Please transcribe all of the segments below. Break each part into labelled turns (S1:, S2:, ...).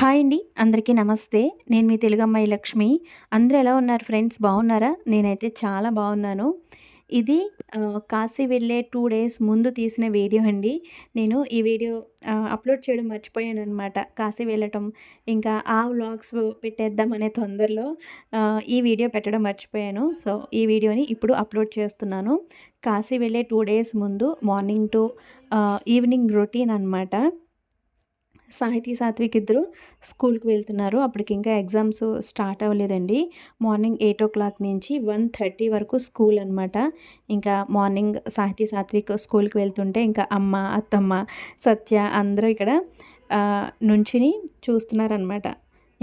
S1: Hi అండి అందరికీ నమస్తే. నేను మీ తెలుగు అమ్మాయి లక్ష్మి. అందరూ ఎలా ఉన్నారు ఫ్రెండ్స్? బాగున్నారా? నేనైతే చాలా బాగున్నాను. ఇది కాశీ వెళ్ళే టూ డేస్ ముందు తీసిన వీడియో అండి. నేను ఈ వీడియో అప్లోడ్ చేయడం మర్చిపోయాను అనమాట కాశీ వెళ్ళటం ఇంకా ఆ వ్లాగ్స్ పెట్టేద్దామనే తొందరలో ఈ వీడియో పెట్టడం మర్చిపోయాను. సో ఈ వీడియోని ఇప్పుడు అప్లోడ్ చేస్తున్నాను. కాశీ వెళ్ళే టూ డేస్ ముందు మార్నింగ్ టు ఈవినింగ్ రొటీన్ అనమాట సాహితీ సాత్విక్ ఇద్దరు స్కూల్కి వెళ్తున్నారు. అప్పటికి ఇంకా ఎగ్జామ్స్ స్టార్ట్ అవ్వలేదండి. మార్నింగ్ ఎయిట్ ఓ క్లాక్ నుంచి వన్ థర్టీ వరకు స్కూల్ అనమాట ఇంకా మార్నింగ్ సాహితీ సాత్విక్ స్కూల్కి వెళ్తుంటే ఇంకా అమ్మ అత్తమ్మ సత్య అందరూ ఇక్కడ నుంచిని చూస్తున్నారనమాట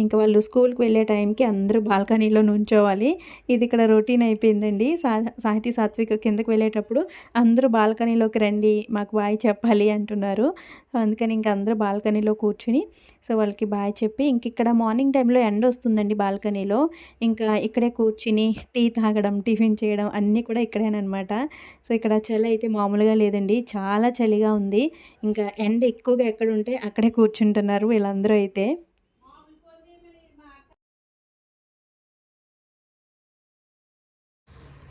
S1: ఇంకా వాళ్ళు స్కూల్కి వెళ్ళే టైంకి అందరూ బాల్కనీలో నుంచోవాలి. ఇది ఇక్కడ రొటీన్ అయిపోయిందండి. సా సాహితీ సాత్విక కిందకి వెళ్ళేటప్పుడు అందరూ బాల్కనీలోకి రండి మాకు బాయ్ చెప్పాలి అంటున్నారు. అందుకని ఇంక అందరూ బాల్కనీలో కూర్చుని సో వాళ్ళకి బాయ్ చెప్పి ఇంక ఇక్కడ మార్నింగ్ టైంలో ఎండ వస్తుందండి బాల్కనీలో. ఇంకా ఇక్కడే కూర్చుని టీ తాగడం టిఫిన్ చేయడం అన్నీ కూడా ఇక్కడేనమాట సో ఇక్కడ చలి అయితే మామూలుగా లేదండి. చాలా చలిగా ఉంది. ఇంకా ఎండ ఎక్కువగా ఎక్కడ ఉంటే అక్కడే కూర్చుంటున్నారు వీళ్ళందరూ అయితే.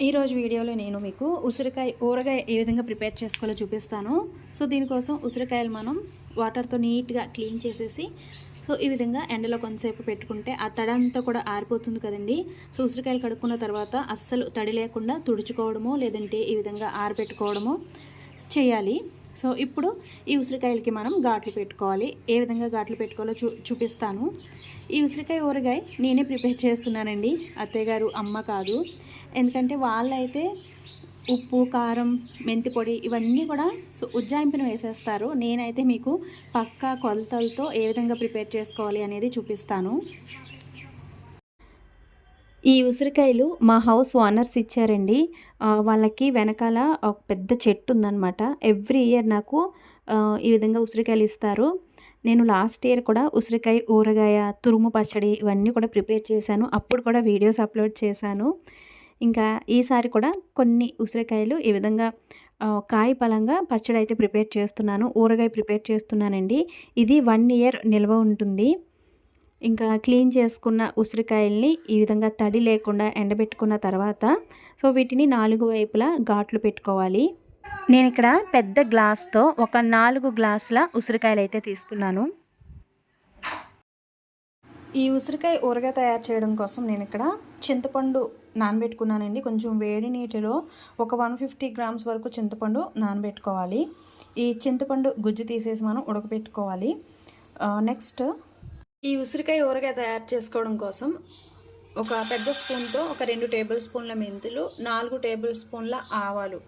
S1: ఈరోజు వీడియోలో నేను మీకు ఉసిరికాయ ఊరగాయ ఏ విధంగా ప్రిపేర్ చేసుకోవాలో చూపిస్తాను. సో దీనికోసం ఉసిరికాయలు మనం వాటర్తో నీట్గా క్లీన్ చేసేసి సో ఈ విధంగా ఎండలో కొంతసేపు పెట్టుకుంటే ఆ తడంతా అంతా కూడా ఆరిపోతుంది కదండి. సో ఉసిరికాయలు కడుక్కున్న తర్వాత అస్సలు తడి లేకుండా తుడుచుకోవడమో లేదంటే ఈ విధంగా ఆరబెట్టుకోవడమో చేయాలి. సో ఇప్పుడు ఈ ఉసిరికాయలకి మనం ఘాట్లు పెట్టుకోవాలి. ఏ విధంగా ఘాట్లు పెట్టుకోవాలో చూ చూపిస్తాను. ఈ ఉసిరికాయ ఊరగాయ నేనే ప్రిపేర్ చేస్తున్నానండి. అత్తయ్య గారు అమ్మ కాదు. ఎందుకంటే వాళ్ళైతే ఉప్పు కారం మెంతి పొడి ఇవన్నీ కూడా ఉజ్జాయింపును వేసేస్తారు. నేనైతే మీకు పక్కా కొలతలతో ఏ విధంగా ప్రిపేర్ చేసుకోవాలి అనేది చూపిస్తాను. ఈ ఉసిరికాయలు మా హౌస్ ఓనర్స్ ఇచ్చారండి. వాళ్ళకి వెనకాల ఒక పెద్ద చెట్టు ఉందన్నమాట. ఎవ్రీ ఇయర్ నాకు ఈ విధంగా ఉసిరికాయలు ఇస్తారు. నేను లాస్ట్ ఇయర్ కూడా ఉసిరికాయ ఊరగాయ తురుము పచ్చడి ఇవన్నీ కూడా ప్రిపేర్ చేశాను. అప్పుడు కూడా వీడియోస్ అప్లోడ్ చేశాను. ఇంకా ఈసారి కూడా కొన్ని ఉసిరికాయలు ఈ విధంగా కాయ పలంగా పచ్చడి అయితే ప్రిపేర్ చేస్తున్నాను. ఊరగాయ ప్రిపేర్ చేస్తున్నానండి. ఇది వన్ ఇయర్ నిల్వ ఉంటుంది. ఇంకా క్లీన్ చేసుకున్న ఉసిరికాయల్ని ఈ విధంగా తడి లేకుండా ఎండబెట్టుకున్న తర్వాత సో వీటిని నాలుగు వైపులా ఘాట్లు పెట్టుకోవాలి. నేను ఇక్కడ పెద్ద గ్లాస్తో ఒక నాలుగు గ్లాసుల ఉసిరికాయలు అయితే తీసుకున్నాను. ఈ ఉసిరికాయ ఊరగాయ తయారు చేయడం కోసం నేను ఇక్కడ చింతపండు నానబెట్టుకున్నానండి. కొంచెం వేడి నీటిలో ఒక వన్ ఫిఫ్టీ గ్రామ్స్ వరకు చింతపండు నానబెట్టుకోవాలి. ఈ చింతపండు గుజ్జు తీసేసి మనం ఉడకబెట్టుకోవాలి. నెక్స్ట్ ఈ ఉసిరికాయ ఊరగాయ తయారు చేసుకోవడం కోసం ఒక పెద్ద స్పూన్తో ఒక రెండు టేబుల్ స్పూన్ల మెంతులు నాలుగు టేబుల్ స్పూన్ల ఆవాలు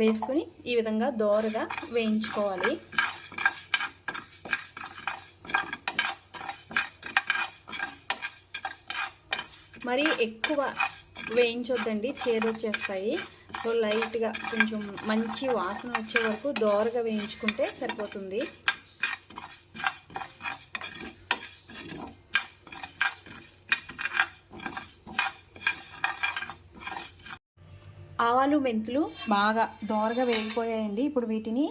S1: వేసుకుని ఈ విధంగా దోరగా వేయించుకోవాలి. మరీ ఎక్కువ వేయించొద్దండి చేదొచ్చేస్తాయి. సో లైట్గా కొంచెం మంచి వాసన వచ్చే వరకు దోరగా వేయించుకుంటే సరిపోతుంది. ఆవాలు మెంతులు బాగా దోరగా వేగిపోయాయండి. ఇప్పుడు వీటిని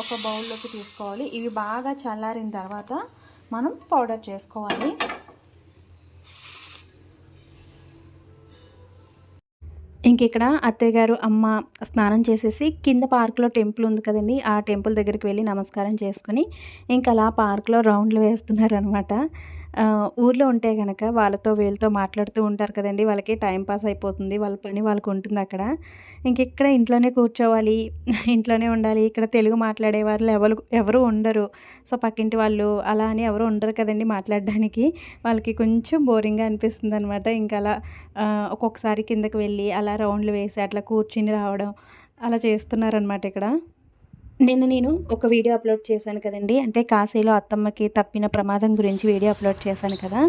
S1: ఒక బౌల్లోకి తీసుకోవాలి. ఇవి బాగా చల్లారిన తర్వాత మనం పౌడర్ చేసుకోవాలి. ఇక్కడ అత్తయ్య గారు అమ్మ స్నానం చేసేసి కింద పార్క్లో టెంపుల్ ఉంది కదండి ఆ టెంపుల్ దగ్గరికి వెళ్ళి నమస్కారం చేసుకుని ఇంకా అలా పార్క్లో రౌండ్లు వేస్తున్నారనమాట ఊర్లో ఉంటే కనుక వాళ్ళతో వీళ్ళతో మాట్లాడుతూ ఉంటారు కదండి. వాళ్ళకి టైం పాస్ అయిపోతుంది. వాళ్ళ పని వాళ్ళకు ఉంటుంది అక్కడ. ఇంక ఇక్కడ ఇంట్లోనే కూర్చోవాలి. ఇంట్లోనే ఉండాలి. ఇక్కడ తెలుగు మాట్లాడే వాళ్ళు ఎవరు ఎవరు ఉండరు. సో పక్కింటి వాళ్ళు అలా అని ఎవరు ఉండరు కదండి మాట్లాడడానికి. వాళ్ళకి కొంచెం బోరింగ్గా అనిపిస్తుంది అనమాట ఇంకా అలా ఒక్కొక్కసారి కిందకి వెళ్ళి అలా రౌండ్లు వేసి అట్లా కూర్చుని రావడం అలా చేస్తున్నారనమాట ఇక్కడ. నిన్న నేను ఒక వీడియో అప్లోడ్ చేశాను కదండి. అంటే కాశీలో అత్తమ్మకి తప్పిన ప్రమాదం గురించి వీడియో అప్లోడ్ చేశాను కదా.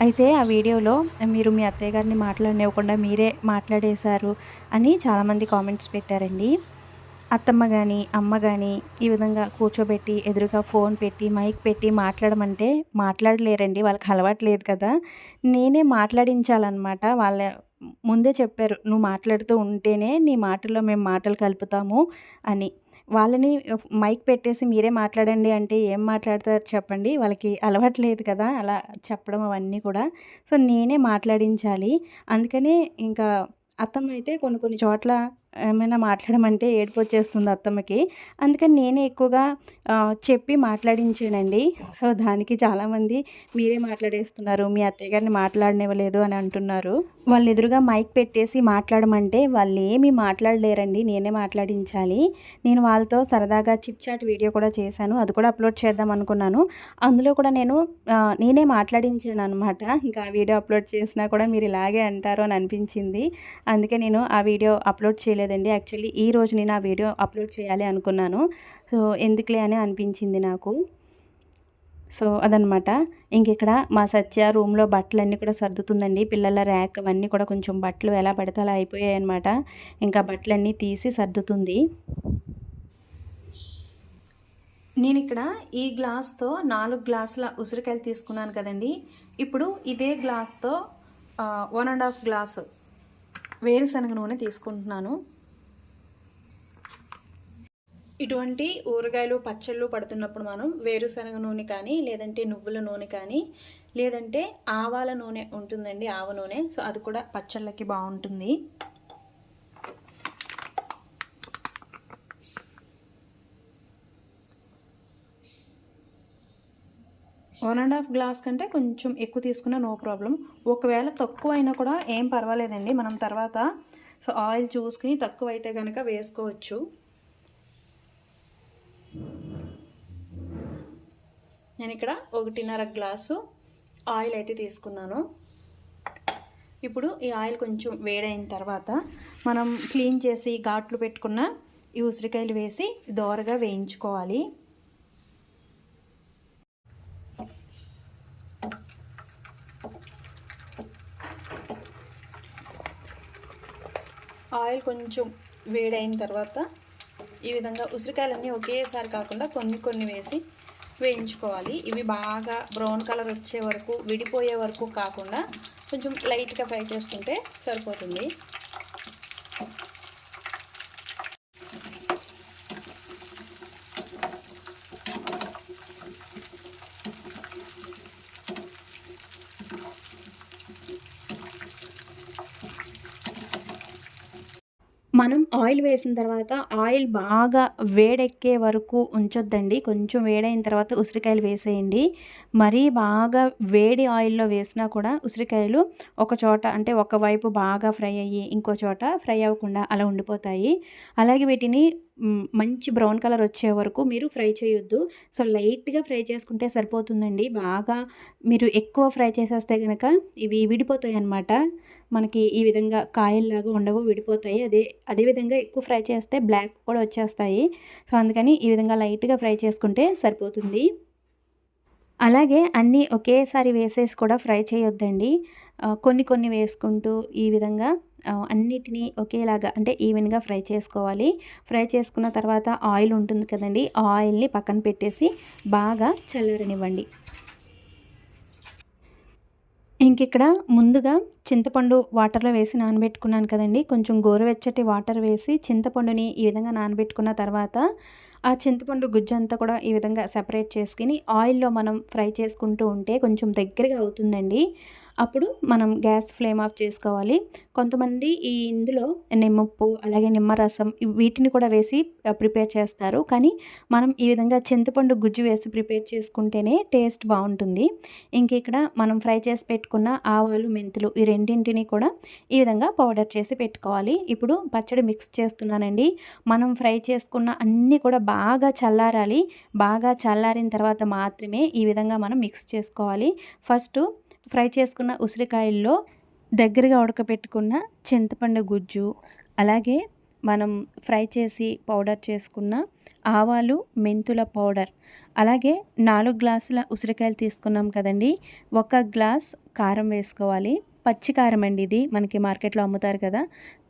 S1: అయితే ఆ వీడియోలో మీరు మీ అత్తయ్య గారిని మాట్లాడనివ్వకుండా మీరే మాట్లాడేశారు అని చాలామంది కామెంట్స్ పెట్టారండి. అత్తమ్మ కానీ అమ్మ కానీ ఈ విధంగా కూర్చోబెట్టి ఎదురుగా ఫోన్ పెట్టి మైక్ పెట్టి మాట్లాడమంటే మాట్లాడలేరండి. వాళ్ళకి అలవాటు లేదు కదా. నేనే మాట్లాడించాలన్నమాట. వాళ్ళ ముందే చెప్పారు నువ్వు మాట్లాడుతూ ఉంటేనే నీ మాటల్లో మేము మాటలు కలుపుతాము అని. వాళ్ళని మైక్ పెట్టేసి మీరే మాట్లాడండి అంటే ఏం మాట్లాడతారు చెప్పండి. వాళ్ళకి అలవాట్లేదు కదా అలా చెప్పడం అవన్నీ కూడా. సో నేనే మాట్లాడించాలి. అందుకనే ఇంకా అత్తమ్మ అయితే కొన్ని కొన్ని చోట్ల ఏమైనా మాట్లాడమంటే ఏడుపు వచ్చేస్తుంది అత్తమ్మకి. అందుకని నేనే ఎక్కువగా చెప్పి మాట్లాడించానండి. సో దానికి చాలామంది మీరే మాట్లాడేస్తున్నారు. మీ అత్తయ్య గారిని మాట్లాడనివ్వలేదు అని అంటున్నారు. వాళ్ళు ఎదురుగా మైక్ పెట్టేసి మాట్లాడమంటే వాళ్ళు ఏమీ మాట్లాడలేరండి. నేనే మాట్లాడించాలి. నేను వాళ్ళతో సరదాగా చిట్ చాట్ వీడియో కూడా చేశాను. అది కూడా అప్లోడ్ చేద్దాం అనుకున్నాను. అందులో కూడా నేను నేనే మాట్లాడించాను అనమాట ఇంకా ఆ వీడియో అప్లోడ్ చేసినా కూడా మీరు ఇలాగే అంటారు అని అనిపించింది. అందుకే నేను ఆ వీడియో అప్లోడ్ చేయలేదు. లేదండి. యాక్చువల్లీ ఈ రోజు నేను ఆ వీడియో అప్లోడ్ చేయాలి అనుకున్నాను. సో ఎందుకులే అని అనిపించింది నాకు. సో అదనమాట ఇంకిక్కడ మా సత్య రూమ్లో బట్టలన్నీ కూడా సర్దుతుందండి. పిల్లల ర్యాక్ అవన్నీ కూడా కొంచెం బట్టలు ఎలా పడితే అలా అయిపోయాయి అనమాట ఇంకా బట్టలన్నీ తీసి సర్దుతుంది. నేను ఇక్కడ ఈ గ్లాస్తో నాలుగు గ్లాసుల ఉసిరికాయలు తీసుకున్నాను కదండి. ఇప్పుడు ఇదే గ్లాస్తో వన్ అండ్ హాఫ్ గ్లాసు వేరుశనగ నూనె తీసుకుంటున్నాను. ఇటువంటి ఊరగాయలు పచ్చళ్ళు పడుతున్నప్పుడు మనం వేరుశనగ నూనె కానీ లేదంటే నువ్వుల నూనె కానీ లేదంటే ఆవాల నూనె ఉంటుందండి ఆవ నూనె. సో అది కూడా పచ్చళ్ళకి బాగుంటుంది. వన్ అండ్ హాఫ్ గ్లాస్ కంటే కొంచెం ఎక్కువ తీసుకున్నా నో ప్రాబ్లం. ఒకవేళ తక్కువ అయినా కూడా ఏం పర్వాలేదండి. మనం తర్వాత సో ఆయిల్ చూసుకుని తక్కువ అయితే కనుక వేసుకోవచ్చు. నేను ఇక్కడ ఒకటిన్నర గ్లాసు ఆయిల్ అయితే తీసుకున్నాను. ఇప్పుడు ఈ ఆయిల్ కొంచెం వేడైన తర్వాత మనం క్లీన్ చేసి ఘాట్లు పెట్టుకున్న ఈ ఉసిరికాయలు వేసి దోరగా వేయించుకోవాలి. ఆయిల్ కొంచెం వేడైన తర్వాత ఈ విధంగా ఉసిరికాయలన్నీ ఒకేసారి కాకుండా కొన్ని కొన్ని వేసి వేయించుకోవాలి. ఇవి బాగా బ్రౌన్ కలర్ వచ్చే వరకు విడిపోయే వరకు కాకుండా కొంచెం లైట్గా ఫ్రై చేసుకుంటే సరిపోతుంది. మనం ఆయిల్ వేసిన తర్వాత ఆయిల్ బాగా వేడెక్కే వరకు ఉంచొద్దండి. కొంచెం వేడైన తర్వాత ఉసిరికాయలు వేసేయండి. మరీ బాగా వేడి ఆయిల్లో వేసినా కూడా ఉసిరికాయలు ఒక చోట అంటే ఒకవైపు బాగా ఫ్రై అయ్యి ఇంకో చోట ఫ్రై అవ్వకుండా అలా ఉండిపోతాయి. అలాగే వీటిని మంచి బ్రౌన్ కలర్ వచ్చే వరకు మీరు ఫ్రై చేయొద్దు. సో లైట్గా ఫ్రై చేసుకుంటే సరిపోతుందండి. బాగా మీరు ఎక్కువ ఫ్రై చేసేస్తే కనుక ఇవి విడిపోతాయి అన్నమాట. మనకి ఈ విధంగా కాయల్లాగా ఉండవు విడిపోతాయి. అదే అదేవిధంగా ఎక్కువ ఫ్రై చేస్తే బ్లాక్ కూడా వచ్చేస్తాయి. సో అందుకని ఈ విధంగా లైట్గా ఫ్రై చేసుకుంటే సరిపోతుంది. అలాగే అన్నీ ఒకేసారి వేసేసి కూడా ఫ్రై చేయొద్దండి. కొన్ని కొన్ని వేసుకుంటూ ఈ విధంగా అన్నిటినీ ఒకేలాగా అంటే ఈవెన్గా ఫ్రై చేసుకోవాలి. ఫ్రై చేసుకున్న తర్వాత ఆయిల్ ఉంటుంది కదండి ఆయిల్ని పక్కన పెట్టేసి బాగా చల్లరనివ్వండి. ఇంకిక్కడ ముందుగా చింతపండు వాటర్లో వేసి నానబెట్టుకున్నాను కదండి. కొంచెం గోరువెచ్చటి వాటర్ వేసి చింతపండుని ఈ విధంగా నానబెట్టుకున్న తర్వాత ఆ చింతపండు గుజ్జంతా కూడా ఈ విధంగా సెపరేట్ చేసుకుని ఆయిల్లో మనం ఫ్రై చేసుకుంటూ ఉంటే కొంచెం దగ్గరగా అవుతుందండి. అప్పుడు మనం గ్యాస్ ఫ్లేమ్ ఆఫ్ చేసుకోవాలి. కొంతమంది ఈ ఇందులో నిమ్మప్పు అలాగే నిమ్మరసం వీటిని కూడా వేసి ప్రిపేర్ చేస్తారు. కానీ మనం ఈ విధంగా చింతపండు గుజ్జు వేసి ప్రిపేర్ చేసుకుంటేనే టేస్ట్ బాగుంటుంది. ఇంక ఇక్కడ మనం ఫ్రై చేసి పెట్టుకున్న ఆవాలు మెంతులు ఈ రెండింటిని కూడా ఈ విధంగా పౌడర్ చేసి పెట్టుకోవాలి. ఇప్పుడు పచ్చడి మిక్స్ చేస్తున్నానండి. మనం ఫ్రై చేసుకున్న అన్నీ కూడా బాగా చల్లారాలి. బాగా చల్లారిన తర్వాత మాత్రమే ఈ విధంగా మనం మిక్స్ చేసుకోవాలి. ఫస్ట్ ఫ్రై చేసుకున్న ఉసిరికాయల్లో దగ్గరగా ఉడకపెట్టుకున్న చింతపండు గుజ్జు అలాగే మనం ఫ్రై చేసి పౌడర్ చేసుకున్న ఆవాలు మెంతుల పౌడర్ అలాగే నాలుగు గ్లాసుల ఉసిరికాయలు తీసుకున్నాం కదండి. ఒక గ్లాస్ కారం వేసుకోవాలి. పచ్చి కారం అండి ఇది. మనకి మార్కెట్లో అమ్ముతారు కదా.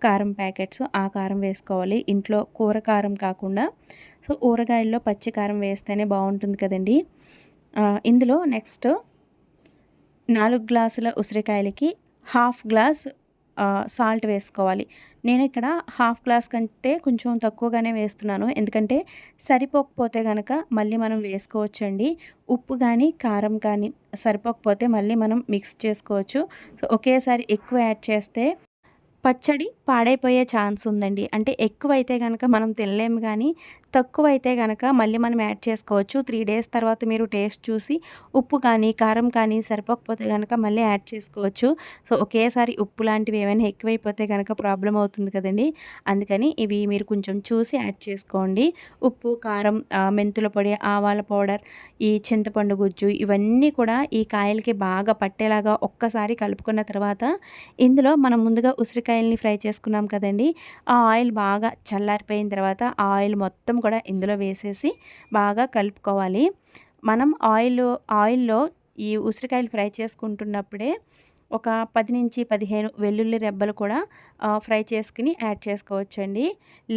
S1: కారం ప్యాకెట్స్ ఆ కారం వేసుకోవాలి. ఇంట్లో కూర కారం కాకుండా. సో ఊరగాయల్లో పచ్చి కారం వేస్తేనే బాగుంటుంది కదండి. ఇందులో నెక్స్ట్ నాలుగు గ్లాసుల ఉసిరికాయలకి హాఫ్ గ్లాస్ సాల్ట్ వేసుకోవాలి. నేను ఇక్కడ హాఫ్ గ్లాస్ కంటే కొంచెం తక్కువగానే వేస్తున్నాను. ఎందుకంటే సరిపోకపోతే కనుక మళ్ళీ మనం వేసుకోవచ్చండి. ఉప్పు కానీ కారం కానీ సరిపోకపోతే మళ్ళీ మనం మిక్స్ చేసుకోవచ్చు. సో ఒకేసారి ఎక్కువ యాడ్ చేస్తే పచ్చడి పాడైపోయే ఛాన్స్ ఉందండి. అంటే ఎక్కువైతే కనుక మనం తినలేము కానీ తక్కువైతే కనుక మళ్ళీ మనం యాడ్ చేసుకోవచ్చు. త్రీ డేస్ తర్వాత మీరు టేస్ట్ చూసి ఉప్పు కానీ కారం కానీ సరిపోకపోతే కనుక మళ్ళీ యాడ్ చేసుకోవచ్చు. సో ఒకేసారి ఉప్పు లాంటివి ఏమైనా ఎక్కువైపోతే కనుక ప్రాబ్లం అవుతుంది కదండి. అందుకని ఇవి మీరు కొంచెం చూసి యాడ్ చేసుకోండి. ఉప్పు కారం మెంతుల పొడి ఆవాల పౌడర్ ఈ చింతపండు గుజ్జు ఇవన్నీ కూడా ఈ కాయలకి బాగా పట్టేలాగా ఒక్కసారి కలుపుకున్న తర్వాత ఇందులో మనం ముందుగా ఉసిరికాయల్ని ఫ్రై చేసుకున్నాం కదండి. ఆ ఆయిల్ బాగా చల్లారిపోయిన తర్వాత ఆ ఆయిల్ మొత్తం కూడా ఇందులో వేసేసి బాగా కలుపుకోవాలి. మనం ఆయిల్ ఆయిల్లో ఈ ఉసిరికాయలు ఫ్రై చేసుకుంటున్నప్పుడే ఒక పది నుంచి పదిహేను వెల్లుల్లి రెబ్బలు కూడా ఫ్రై చేసుకుని యాడ్ చేసుకోవచ్చండి.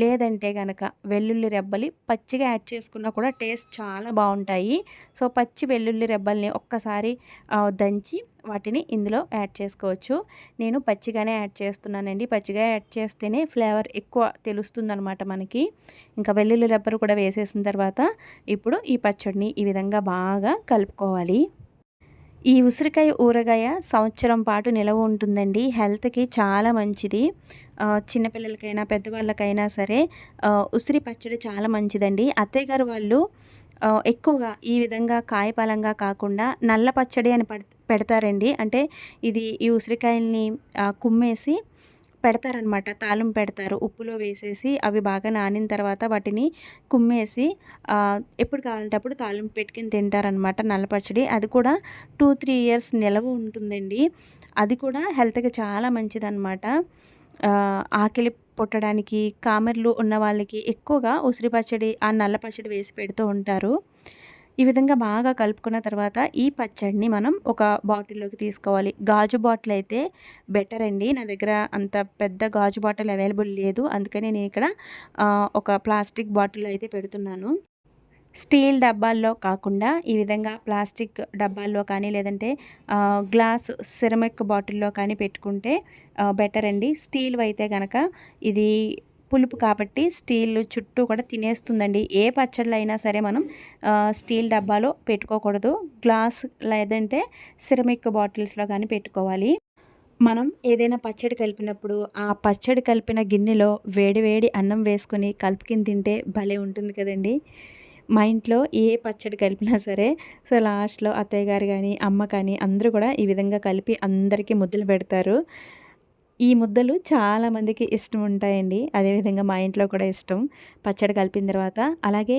S1: లేదంటే కనుక వెల్లుల్లి రెబ్బలు పచ్చిగా యాడ్ చేసుకున్నా కూడా టేస్ట్ చాలా బాగుంటాయి. సో పచ్చి వెల్లుల్లి రెబ్బల్ని ఒక్కసారి దంచి వాటిని ఇందులో యాడ్ చేసుకోవచ్చు. నేను పచ్చిగానే యాడ్ చేస్తున్నానండి. పచ్చిగా యాడ్ చేస్తేనే ఫ్లేవర్ ఎక్కువ తెలుస్తుందనమాట మనకి. ఇంకా వెల్లుల్లి రెబ్బలు కూడా వేసేసిన తర్వాత ఇప్పుడు ఈ పచ్చడిని ఈ విధంగా బాగా కలుపుకోవాలి. ఈ ఉసిరికాయ ఊరగాయ సంవత్సరం పాటు నిలవ ఉంటుందండి. హెల్త్కి చాలా మంచిది. చిన్నపిల్లలకైనా పెద్దవాళ్ళకైనా సరే ఉసిరి పచ్చడి చాలా మంచిదండి. అత్తయ్య గారు వాళ్ళు ఎక్కువగా ఈ విధంగా కాయపలంగా కాకుండా నల్ల పచ్చడి అని పెడతారండి. అంటే ఇది ఈ ఉసిరికాయల్ని కుమ్మేసి పెడతారనమాట. తాళం పెడతారు. ఉప్పులో వేసేసి అవి బాగా నానిన తర్వాత వాటిని కుమ్మేసి ఎప్పుడు కావాలంటే అప్పుడు తాళం పెట్టుకుని తింటారనమాట నల్ల పచ్చడి. అది కూడా టూ త్రీ ఇయర్స్ నిలవ ఉంటుందండి. అది కూడా హెల్త్కి చాలా మంచిదన్నమాట ఆకలి పుట్టడానికి కామెర్లు ఉన్న వాళ్ళకి ఎక్కువగా ఉసిరి పచ్చడి ఆ నల్ల పచ్చడి వేసి పెడుతూ ఉంటారు. ఈ విధంగా బాగా కలుపుకున్న తర్వాత ఈ పచ్చడిని మనం ఒక బాటిల్లోకి తీసుకోవాలి. గాజు బాటిల్ అయితే బెటర్ అండి. నా దగ్గర అంత పెద్ద గాజు బాటిల్ అవైలబుల్ లేదు. అందుకని నేను ఇక్కడ ఒక ప్లాస్టిక్ బాటిల్ అయితే పెడుతున్నాను. స్టీల్ డబ్బాల్లో కాకుండా ఈ విధంగా ప్లాస్టిక్ డబ్బాల్లో కానీ లేదంటే గ్లాస్ సిరమిక్ బాటిల్లో కానీ పెట్టుకుంటే బెటర్ అండి. స్టీల్ అయితే కనుక ఇది పులుపు కాబట్టి స్టీల్ చుట్టూ కూడా తినేస్తుందండి. ఏ పచ్చళ్ళు అయినా సరే మనం స్టీల్ డబ్బాలో పెట్టుకోకూడదు. గ్లాస్ లేదంటే సిరమిక్ బాటిల్స్లో కానీ పెట్టుకోవాలి. మనం ఏదైనా పచ్చడి కలిపినప్పుడు ఆ పచ్చడి కలిపిన గిన్నెలో వేడివేడి అన్నం వేసుకొని కలుపుకిని తింటే భలే ఉంటుంది కదండి. మా ఇంట్లో ఏ పచ్చడి కలిపినా సరే సో లాస్ట్లో అత్తయ్య గారు కానీ అమ్మ కానీ అందరూ కూడా ఈ విధంగా కలిపి అందరికీ ముద్దలు పెడతారు. ఈ ముద్దలు చాలామందికి ఇష్టం ఉంటాయండి. అదేవిధంగా మా ఇంట్లో కూడా ఇష్టం. పచ్చడి కలిపిన తర్వాత అలాగే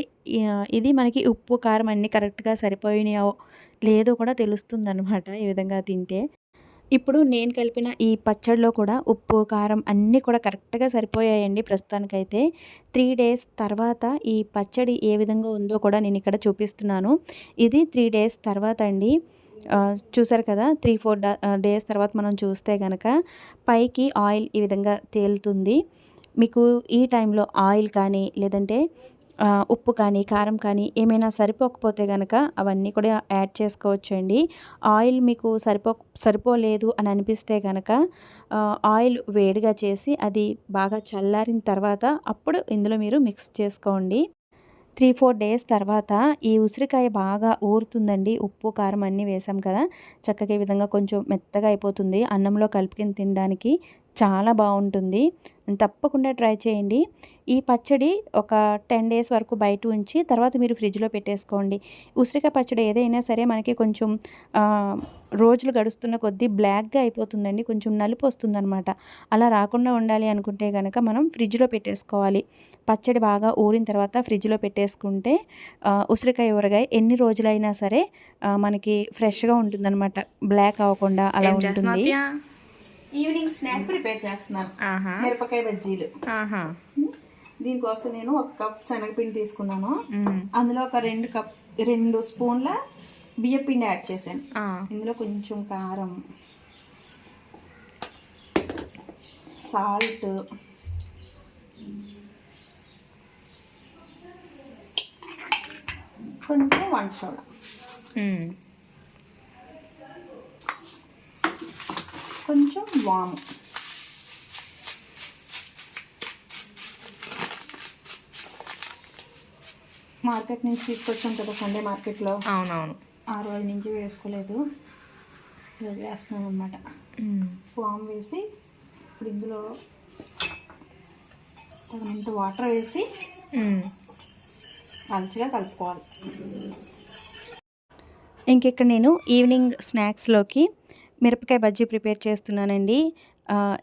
S1: ఇది మనకి ఉప్పు కారం అన్నీ కరెక్ట్గా సరిపోయినాయో లేదో కూడా తెలుస్తుందన్నమాట ఈ విధంగా తింటే. ఇప్పుడు నేను కలిపిన ఈ పచ్చడిలో కూడా ఉప్పు కారం అన్నీ కూడా కరెక్ట్గా సరిపోయాయండి ప్రస్తుతానికైతే. త్రీ డేస్ తర్వాత ఈ పచ్చడి ఏ విధంగా ఉందో కూడా నేను ఇక్కడ చూపిస్తున్నాను. ఇది త్రీ డేస్ తర్వాత అండి. చూసారు కదా త్రీ ఫోర్ డేస్ తర్వాత మనం చూస్తే కనుక పైకి ఆయిల్ ఈ విధంగా తేలుతుంది. మీకు ఈ టైంలో ఆయిల్ కానీ లేదంటే ఉప్పు కానీ కారం కానీ ఏమైనా సరిపోకపోతే కనుక అవన్నీ కూడా యాడ్ చేసుకోవచ్చండి. ఆయిల్ మీకు సరిపో సరిపోలేదు అని అనిపిస్తే కనుక ఆయిల్ వేడిగా చేసి అది బాగా చల్లారిన తర్వాత అప్పుడు ఇందులో మీరు మిక్స్ చేసుకోండి. త్రీ ఫోర్ డేస్ తర్వాత ఈ ఉసిరికాయ బాగా ఊరుతుందండి. ఉప్పు కారం అన్నీ వేసాం కదా. చక్కగా ఈ విధంగా కొంచెం మెత్తగా అయిపోతుంది. అన్నంలో కలుపుకొని తినడానికి చాలా బాగుంటుంది. తప్పకుండా ట్రై చేయండి. ఈ పచ్చడి ఒక టెన్ డేస్ వరకు బయట ఉంచి తర్వాత మీరు ఫ్రిడ్జ్లో పెట్టేసుకోండి. ఉసిరికాయ పచ్చడి ఏదైనా సరే మనకి కొంచెం రోజులు గడుస్తున్న కొద్దీ బ్లాక్గా అయిపోతుందండి. కొంచెం నలుపు వస్తుందన్నమాట. అలా రాకుండా ఉండాలి అనుకుంటే కనుక మనం ఫ్రిడ్జ్లో పెట్టేసుకోవాలి. పచ్చడి బాగా ఊరిన తర్వాత ఫ్రిడ్జ్లో పెట్టేసుకుంటే ఉసిరికాయ ఊరగాయ ఎన్ని రోజులైనా సరే మనకి ఫ్రెష్గా ఉంటుందన్నమాట. బ్లాక్ అవ్వకుండా అలా ఉంటుంది? ఈవినింగ్ స్నాక్ ప్రిపేర్ చేస్తున్నాను. మిరపకాయ బజ్జీలు. దీనికోసం నేను ఒక కప్ శనగపిండి తీసుకున్నాను. అందులో ఒక రెండు కప్ రెండు స్పూన్ల బియ్యం పిండి యాడ్ చేశాను. ఇందులో కొంచెం కారం సాల్ట్ కొంచెం వంట సోడా. కొంచెం వాము. మార్కెట్ నుంచి తీసుకొచ్చాం కదా సండే మార్కెట్లో.
S2: అవునవును.
S1: ఆ రోజు నుంచి వేసుకోలేదు. రోజు వేస్తున్నాం అనమాట వామ్ వేసి ఇప్పుడు ఇందులో తగినంత వాటర్ వేసి మంచిగా కలుపుకోవాలి. ఇంకెక్కడ నేను ఈవినింగ్ స్నాక్స్లోకి మిరపకాయ బజ్జీ ప్రిపేర్ చేస్తున్నానండి.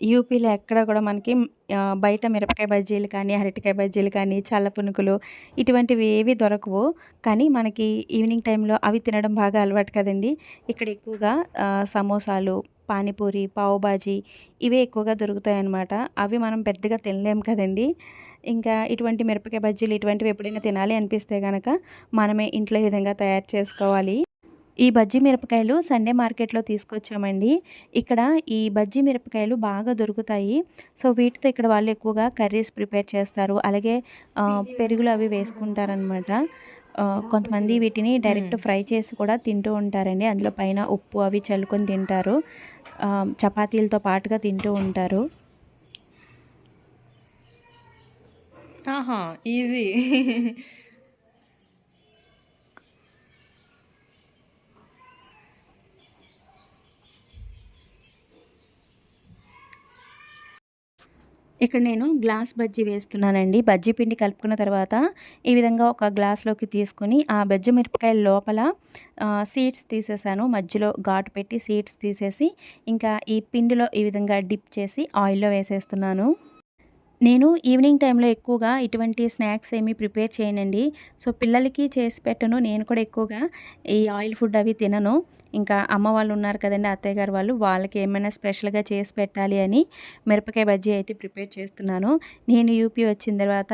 S1: యూపీలో ఎక్కడ కూడా మనకి బయట మిరపకాయ బజ్జీలు కానీ అరటికాయ బజ్జీలు కానీ చల్ల పునుకులు ఇటువంటివి ఏవి దొరకవు. కానీ మనకి ఈవినింగ్ టైంలో అవి తినడం బాగా అలవాటు కదండి. ఇక్కడ ఎక్కువగా సమోసాలు పానీపూరి పావుబాజీ ఇవే ఎక్కువగా దొరుకుతాయి అన్నమాట అవి మనం పెద్దగా తినలేము కదండి. ఇంకా ఇటువంటి మిరపకాయ బజ్జీలు ఇటువంటివి ఎప్పుడైనా తినాలి అనిపిస్తే కనుక మనమే ఇంట్లో ఈ విధంగా తయారు చేసుకోవాలి. ఈ బజ్జీ మిరపకాయలు సండే మార్కెట్లో తీసుకొచ్చామండి. ఇక్కడ ఈ బజ్జీ మిరపకాయలు బాగా దొరుకుతాయి. సో వీటితో ఇక్కడ వాళ్ళు ఎక్కువగా కర్రీస్ ప్రిపేర్ చేస్తారు. అలాగే పెరుగులు అవి వేసుకుంటారనమాట కొంతమంది వీటిని డైరెక్ట్ ఫ్రై చేసి కూడా తింటూ ఉంటారండి. అందులో పైన ఉప్పు అవి చల్లుకొని తింటారు. చపాతీలతో పాటుగా తింటూ ఉంటారు.
S2: ఆహా ఈజీ.
S1: ఇక్కడ నేను గ్లాస్ బజ్జీ వేస్తున్నానండి. బజ్జీ పిండి కలుపుకున్న తర్వాత ఈ విధంగా ఒక గ్లాస్లోకి తీసుకొని ఆ బజ్జీ మిరపకాయల లోపల సీడ్స్ తీసేసాను. మధ్యలో ఘాటు పెట్టి సీడ్స్ తీసేసి ఇంకా ఈ పిండిలో ఈ విధంగా డిప్ చేసి ఆయిల్లో వేసేస్తున్నాను. నేను ఈవినింగ్ టైంలో ఎక్కువగా ఇటువంటి స్నాక్స్ ఏమీ ప్రిపేర్ చేయనండి. సో పిల్లలకి చేసి పెట్టను. నేను కూడా ఎక్కువగా ఈ ఆయిల్ ఫుడ్ అవి తినను. ఇంకా అమ్మ వాళ్ళు ఉన్నారు కదండి అత్తయ్య గారు వాళ్ళు వాళ్ళకి ఏమైనా స్పెషల్గా చేసి పెట్టాలి అని మిరపకాయ బజ్జీ అయితే ప్రిపేర్ చేస్తున్నాను. నేను యూపీ వచ్చిన తర్వాత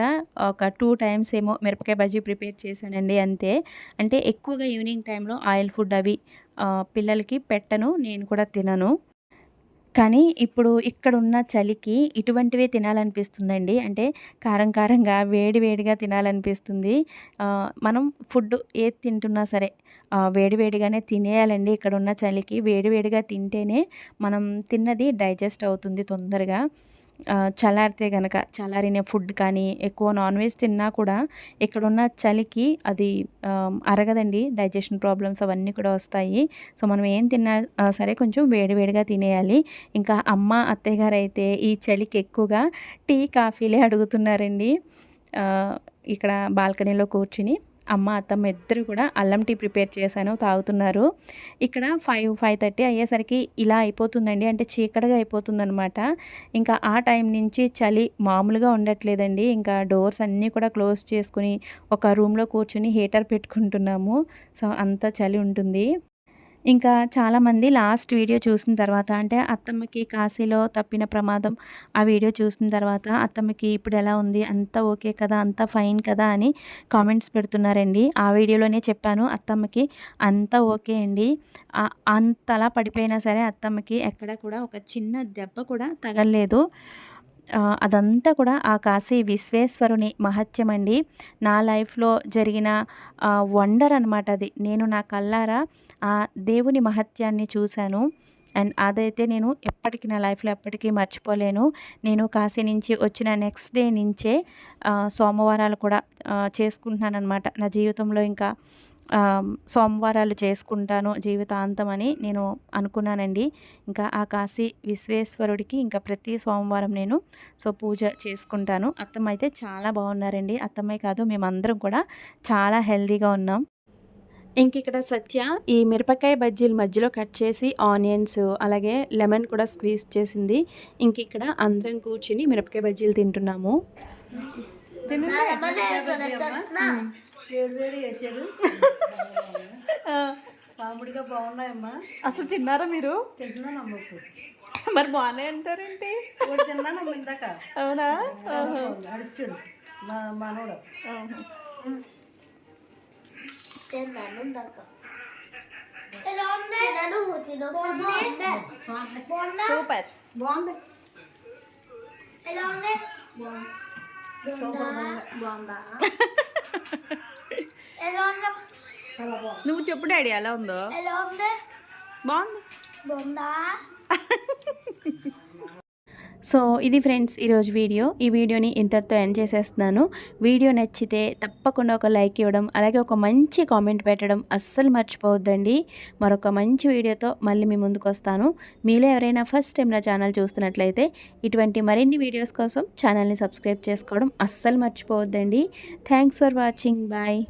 S1: ఒక టూ టైమ్స్ ఏమో మిరపకాయ బజ్జీ ప్రిపేర్ చేశానండి అంతే. అంటే ఎక్కువగా ఈవినింగ్ టైంలో ఆయిల్ ఫుడ్ అవి పిల్లలకి పెట్టను నేను కూడా తినను. కానీ ఇప్పుడు ఇక్కడున్న చలికి ఇటువంటివే తినాలనిపిస్తుందండి. అంటే కారం కారంగా వేడి వేడిగా తినాలనిపిస్తుంది. మనం ఫుడ్ ఏది తింటున్నా సరే వేడివేడిగానే వేడి వేడిగానే తినేయాలండి ఇక్కడ ఉన్న చలికి. వేడి వేడిగా తింటేనే మనం తిన్నది డైజెస్ట్ అవుతుంది తొందరగా. చల్లారితే గనక చల్లారిన ఫుడ్ కానీ ఎక్కువ నాన్ వెజ్ తిన్నా కూడా ఇక్కడున్న చలికి అది అరగదండి. డైజెషన్ ప్రాబ్లమ్స్ అవన్నీ కూడా వస్తాయి. సో మనం ఏం తిన్నా సరే కొంచెం వేడివేడిగా తినేయాలి. ఇంకా అమ్మ అత్తయ్య గారు అయితే ఈ చలికి ఎక్కువగా టీ కాఫీలే అడుగుతున్నారండి. ఇక్కడ బాల్కనీలో కూర్చుని. అమ్మ అత్తమ్మ ఇద్దరు కూడా అల్లం టీ ప్రిపేర్ చేశాను తాగుతున్నారు. ఇక్కడ ఫైవ్ ఫైవ్ థర్టీ అయ్యేసరికి ఇలా అయిపోతుందండి. అంటే చీకటిగా అయిపోతుందనమాట ఇంకా ఆ టైం నుంచి చలి మామూలుగా ఉండట్లేదండి. ఇంకా డోర్స్ అన్నీ కూడా క్లోజ్ చేసుకుని ఒక రూమ్లో కూర్చుని హీటర్ పెట్టుకుంటున్నాము. సో అంత చలి ఉంటుంది. ఇంకా చాలామంది లాస్ట్ వీడియో చూసిన తర్వాత అంటే అత్తమ్మకి కాశీలో తప్పిన ప్రమాదం ఆ వీడియో చూసిన తర్వాత అత్తమ్మకి ఇప్పుడు ఎలా ఉంది అంతా ఓకే కదా అంతా ఫైన్ కదా అని కామెంట్స్ పెడుతున్నారండి. ఆ వీడియోలోనే చెప్పాను అత్తమ్మకి అంతా ఓకే అండి. అంతలా పడిపోయినా సరే అత్తమ్మకి ఎక్కడ కూడా ఒక చిన్న దెబ్బ కూడా తగలలేదు. అదంతా కూడా ఆ కాశీ విశ్వేశ్వరుని మహత్యం అండి నా లైఫ్లో జరిగిన వండర్ అనమాట అది. నేను నా కల్లారా ఆ దేవుని మహత్యాన్ని చూశాను. అండ్ అదైతే నేను ఎప్పటికీ నా లైఫ్లో ఎప్పటికీ మర్చిపోలేను. నేను కాశీ నుంచి వచ్చిన నెక్స్ట్ డే నుంచే సోమవారాలు కూడా చేసుకుంటున్నాను అనమాట నా జీవితంలో ఇంకా సోమవారాలు చేసుకుంటాను జీవితాంతం అని నేను అనుకున్నానండి. ఇంకా ఆ కాశీ విశ్వేశ్వరుడికి ఇంకా ప్రతి సోమవారం నేను సో పూజ చేసుకుంటాను. అత్తమ్మ అయితే చాలా బాగున్నారండి. అత్తమ్మే కాదు మేమందరం కూడా చాలా హెల్తీగా ఉన్నాం. ఇంక ఇక్కడ సత్య ఈ మిరపకాయ బజ్జీల మధ్యలో కట్ చేసి ఆనియన్స్ అలాగే లెమన్ కూడా స్క్వీజ్ చేసింది. ఇంక ఇక్కడ అందరం కూర్చుని మిరపకాయ బజ్జీలు తింటున్నాము.
S3: వేడి వేడి వేసారు మామిడిగా బాగున్నాయమ్మా.
S2: అసలు తిన్నారా మీరు?
S3: తింటున్నాను అమ్మ ఇప్పుడు.
S2: మరి బాగానే అంటారేంటి?
S3: ఒకటి తిన్నానమ్మ ఇందాక.
S2: అవునా?
S3: అడిచాడు మా మనోడు
S2: సూపర్
S3: బాగుంది. బాగుంది?
S2: నువ్వు చెప్పు డాడీ ఎలా ఉందో? బాగుంది?
S1: సో ఇది ఫ్రెండ్స్ ఈరోజు వీడియో. ఈ వీడియోని ఇంతటితో ఎండ్ చేసేస్తున్నాను. వీడియో నచ్చితే తప్పకుండా ఒక లైక్ ఇవ్వడం అలాగే ఒక మంచి కామెంట్ పెట్టడం అస్సలు మర్చిపోవద్దండి. మరొక మంచి వీడియోతో మళ్ళీ మీ ముందుకు వస్తాను. మీలో ఎవరైనా ఫస్ట్ టైం నా ఛానల్ చూస్తున్నట్లయితే ఇటువంటి మరిన్ని వీడియోస్ కోసం ఛానల్ని సబ్స్క్రైబ్ చేసుకోవడం అస్సలు మర్చిపోవద్దండి. Thanks for watching. బాయ్.